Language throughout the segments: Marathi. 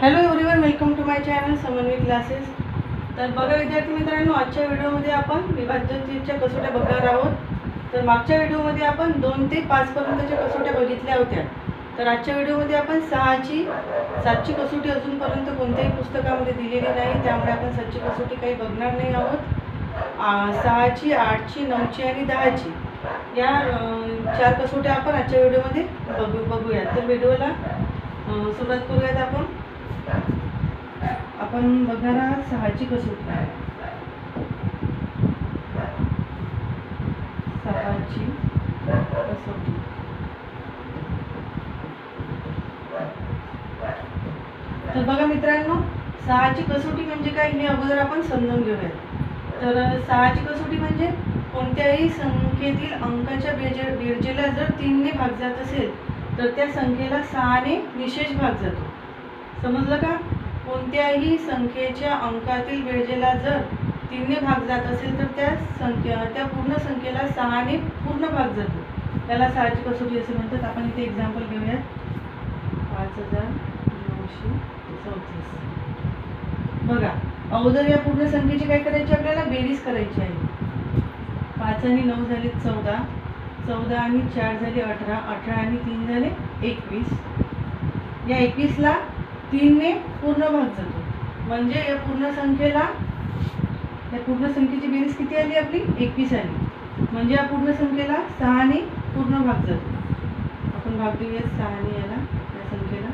Hello everyone welcome to my channel Samanvay classes तर बघा विद्यार्थी मित्रांनो आजच्या व्हिडिओमध्ये आपण विभाज्यतेच्या कसोट्या बघणार आहोत. तर मागच्या व्हिडिओमध्ये आपण दोन ते पाचपर्यंतच्या कसोट्या बघितल्या होत्या. तर आजच्या व्हिडिओमध्ये आपण सहाची सातची कसोटी अजूनपर्यंत कोणत्याही पुस्तकामध्ये दिलेली नाही त्यामुळे आपण सातची कसोटी काही बघणार नाही आहोत. सहाची आठची नऊची आणि दहाची. या चार कसोट्या आपण आजच्या व्हिडिओमध्ये बघू बघूयात. तर व्हिडिओला सुरुवात करूयात आपण. आपण बघणार आहात सहाची कसोटी सहाची कसोटी तर बघा मित्रांनो सहाची कसोटी म्हणजे काय? हे अगोदर आपण समजून घेऊयात. तर सहाची कसोटी म्हणजे कोणत्याही संख्येतील अंकाच्या बेजे बेरजेला जर तीनने भाग जात असेल तर त्या संख्येला सहाने निशेष भाग जातो. समजलं का? कोणत्याही संख्येच्या अंकातील बेरजेला जर तीनने भाग जात असेल तर त्या संख्या त्या पूर्ण संख्येला सहाने पूर्ण भाग जातो. त्याला सहाची कसोटी असे म्हणतात. आपण इथे एक्झाम्पल घेऊयात. पाच हजार नऊशे चौतीस. बघा अगोदर या पूर्ण संख्येची काय करायची आपल्याला? बेरीज करायची आहे. पाच आणि नऊ झाले चौदा. चौदा आणि चार झाले अठरा. अठरा आणि तीन झाले एकवीस. या एकवीसला तीनने पूर्ण भाग जातो. म्हणजे या पूर्ण संख्येला या पूर्ण संख्येची बेरीज किती आली आपली? एकवीस आली. म्हणजे या पूर्ण संख्येला सहाने पूर्ण भाग जातो. आपण भाग देऊया सहाने याला या संख्येला.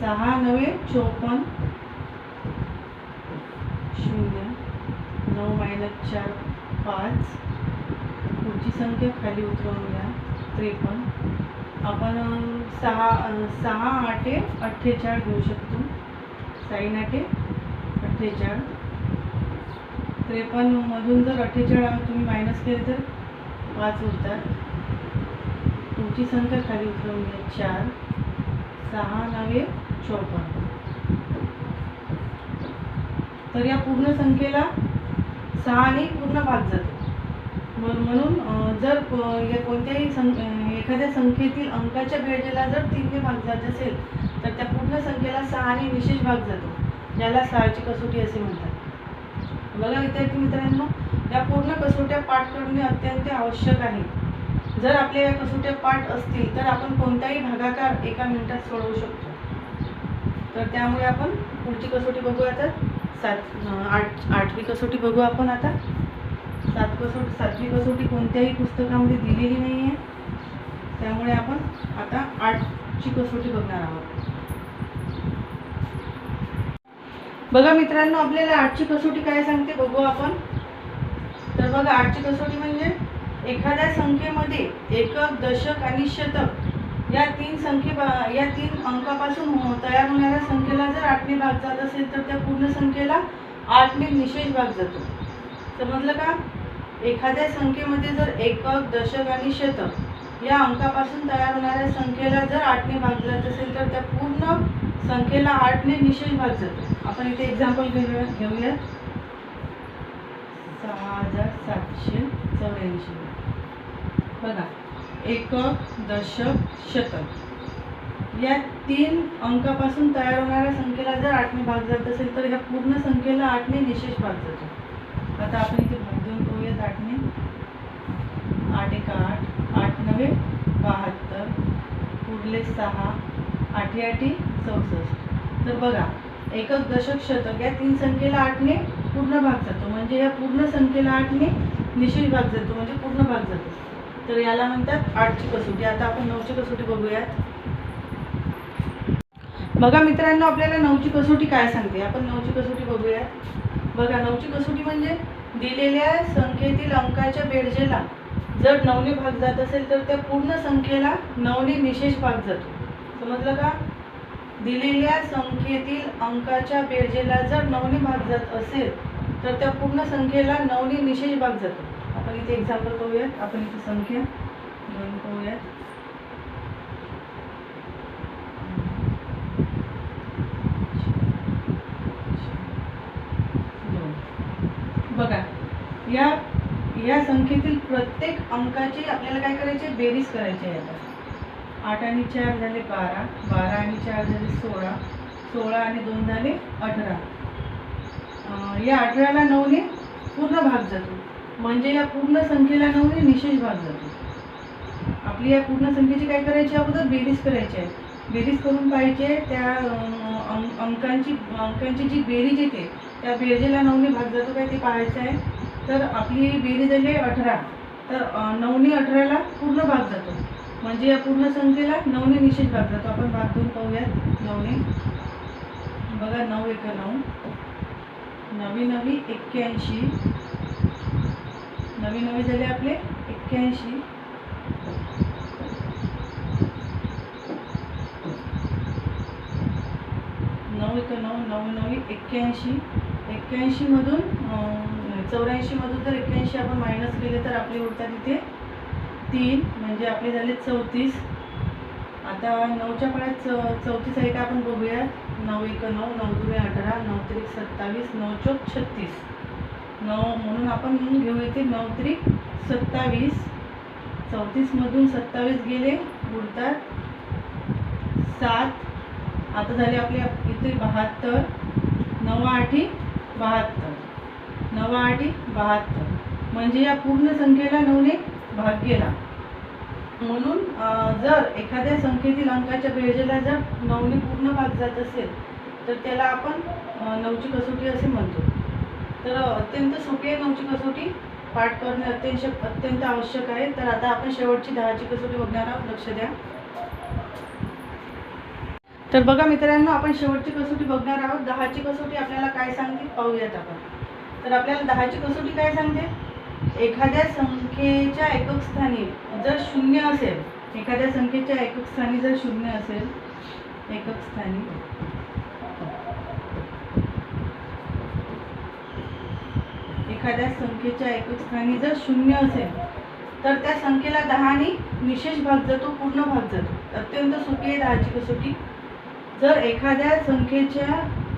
सहा नवे चोपन्न. शून्य. नऊ मायनस चार पाच. पुढची संख्या खाली उतरवूया त्रेपन्न. आपण सहा सहा आठे अठ्ठेचाळ घेऊ शकतो. साईन आठे अठ्ठेचाळ त्रेपन्नमधून जर अठ्ठेचाळ तुम्ही मायनस केले तर पाच उरतात. तुमची संख्या खाली उतरवून घ्या. चार सहा नवे चौपन्न. तर या पूर्ण संख्येला सहाने पूर्ण भाग जातो. म्हणून जर या कोणत्याही सं एखाद्या संख्येतील अंकाच्या बेरजेला जर तीनने भाग जात असेल तर त्या पूर्ण संख्येला सहाने विशेष भाग जातो. ज्याला सहाची कसोटी असे म्हणतात. बघा विद्यार्थी मित्रांनो या पूर्ण कसोट्या पाठ करणे अत्यंत आवश्यक आहे. जर आपल्या या कसोट्या पाठ असतील तर आपण कोणताही भागाकार एका मिनिटात सोडवू शकतो. तर त्यामुळे आपण पुढची कसोटी बघू आता. सात आठ आठवी कसोटी बघू आपण आता. सात कसोटी सातवी कसोटी कोणत्याही पुस्तकामध्ये दिलेली नाही आहे त्यामुळे आपण आता आठची कसोटी बघणार आहोत. बघा मित्रांनो आपल्याला आठची कसोटी काय सांगते बघू आपण. तर बघा आठची कसोटी म्हणजे एखाद्या संख्येमध्ये एकक दशक आणि शतक या तीन संख्ये या तीन अंकापासून हो- तयार होणाऱ्या संख्येला जर आठने भाग जात असेल तर त्या पूर्ण संख्येला आठने निशेष भाग जातो. समजलं का एखाद्या संख्येमध्ये जर एकक दशक आणि शतक या अंकापासून तयार होणाऱ्या संख्येला जर आठने भाग जात असेल तर त्या पूर्ण संख्येला आठने निशेष भाग जातो. आपण इथे एक्झाम्पल घेऊया घेऊया सहा हजार सातशे चौऱ्याऐंशी. बघा एकक दशक शतक या तीन अंकापासून तयार होणाऱ्या संख्येला जर आठने भाग जात असेल तर या पूर्ण संख्येला आठने निशेष भाग जातो. आता आपण इथे दोन देऊन आठने आठ एक आठ आठ नवे बहात्तर. पुढले सहा आठी आठी चौसष्ट. तर बघा एकक दशक शतक या तीन संख्येला आठने पूर्ण भाग जातो. म्हणजे या पूर्ण संख्येला आठने निशेष भाग जातो म्हणजे पूर्ण भाग जातो. तर याला म्हणतात आठची कसोटी. आता आपण नऊची कसोटी बघूयात. बघा मित्रांनो आपल्याला नऊची कसोटी काय सांगते? आपण नऊची कसोटी बघूयात. बघा नऊची कसोटी म्हणजे दिलेल्या संख्येतील अंकाच्या बेरजेला जर नऊने भाग जात असेल तर त्या पूर्ण संख्येला नऊने निशेष भाग जातो. समजलं का? दिलेल्या संख्येतील अंकाच्या बेरजेला जर नऊने भाग जात असेल तर त्या पूर्ण संख्येला नऊने निशेष भाग जातो. आपण इथे एक्झाम्पल पाहूयात. आपण इथे संख्या घेऊन पाहूयात दोन. बघा या या संख्येतील प्रत्येक अंकाची आपल्याला काय करायचे? बेरीज करायची आहे आता. आठ आणि चार झाले बारा बारा आणि चार झाले सोळा सोळा आणि दोन झाले अठरा. या अठराला नऊने पूर्ण भाग जातो. म्हणजे या पूर्ण संख्येला नऊने निशेष भाग जातो. आपली या पूर्ण संख्येची काय करायची? अगोदर बेरीज करायची आहे. बेरीज करून पाहिजे त्या अं, अंकांची अंकांची जी बेरीज येते त्या बेरजेला नऊने भाग जातो काय ते पाहायचं आहे. तर आपली बेरीज झाली आहे अठरा. तर नवनी नऊने अठराला पूर्ण भाग जातो. म्हणजे या पूर्ण संख्येला नऊने निश्चित भाग जातो. आपण भाग दोन पाहूयात. नऊने. बघा नऊ एक नऊ. नवी नवी एक्क्याऐंशी. नवी नवी झाले आपले एक्क्याऐंशी. नऊ एक नऊ नऊ नवी एक्क्याऐंशी. एक्क्याऐंशीमधून चौऱ्याऐंशीमधून जर एक्क्याऐंशी आपण मायनस केले तर आपले उरतात इथे तीन म्हणजे आपले झाले चौतीस. आता नऊच्या पाण्यात च चौतीस आहे का आपण बघूया नऊ एक नऊ नऊ दुवे अठरा नऊ त्रिक सत्तावीस नऊ चौक छत्तीस. नऊ म्हणून आपण घेऊ इथे नऊ त्रिक सत्तावीस. चौतीसमधून सत्तावीस गेले उरतात सात. आता झाले आपले इथे बहात्तर. नऊ आठी बहात्तर. नवा आठ बहात्तर. म्हणजे या पूर्ण संख्येला नऊने भाग गेला म्हणून जर एखाद्या संख्येतील अंकाच्या बेरजेला जर नऊने पूर्ण भाग जात असेल तर त्याला आपण नऊची कसोटी असे म्हणतो. तर अत्यंत सोपी आहे नऊची कसोटी. पाठ करणे अत्यंत अत्यंत आवश्यक आहे. तर आता आपण शेवटची दहाची कसोटी बघणार आहोत. लक्ष द्या. तर बघा मित्रांनो आपण शेवटची कसोटी बघणार आहोत. दहाची कसोटी आपल्याला काय सांगते पाहूयात आपण. तर आपल्याला दहाची कसोटी काय सांगते? एखाद्या संख्येच्या एकक स्थानी जर शून्य असेल एखाद्या संख्येच्या एकक स्थानी जर शून्य असेल एकक स्थानी. एखाद्या संख्येच्या एकक स्थानी जर शून्य असेल तर त्या संख्येला दहाने निशेष भाग जातो पूर्ण भाग जातो. अत्यंत सोपी आहे दहाची कसोटी. जर एखाद्या संख्येच्या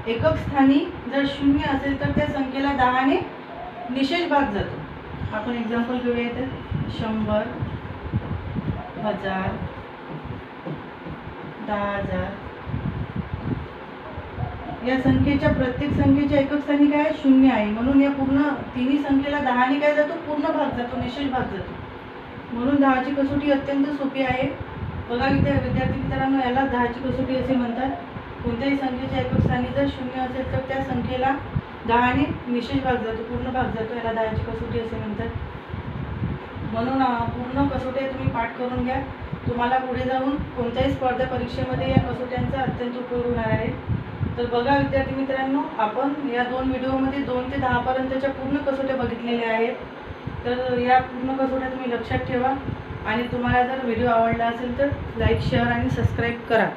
एकक स्थानी जर शून्य असेल तर त्या संख्येला दहाने निशेष भाग जातो. आपण एक्झाम्पल घेऊया तर शंभर हजार दहा हजार. या संख्येच्या प्रत्येक संख्येच्या एकक स्थानी काय आहे? शून्य आहे. म्हणून या पूर्ण तिन्ही संख्येला दहाने काय जातो? पूर्ण भाग जातो. निशेष भाग जातो. म्हणून दहाची कसोटी अत्यंत सोपी आहे. बघा विद्या विद्यार्थी मित्रांनो याला दहाची कसोटी असे म्हणतात. कोणत्याही संख्येच्या एकक स्थानी जर शून्य असेल तर त्या संख्येला दहाने निशेष भाग जातो पूर्ण भाग जातो याला दहाची कसोटी असे म्हणतात. म्हणून पूर्ण कसोट्या तुम्ही पाठ करून घ्या. तुम्हाला पुढे जाऊन कोणत्याही स्पर्धा परीक्षेमध्ये या कसोट्यांचा अत्यंत उपयोग होणार आहे. तर बघा विद्यार्थी मित्रांनो आपण या दोन व्हिडिओमध्ये दोन ते दहापर्यंतच्या पूर्ण कसोट्या बघितलेल्या आहेत. तर या पूर्ण कसोट्या तुम्ही लक्षात ठेवा. आणि तुम्हाला जर व्हिडिओ आवडला असेल तर लाईक शेअर आणि सबस्क्राईब करा.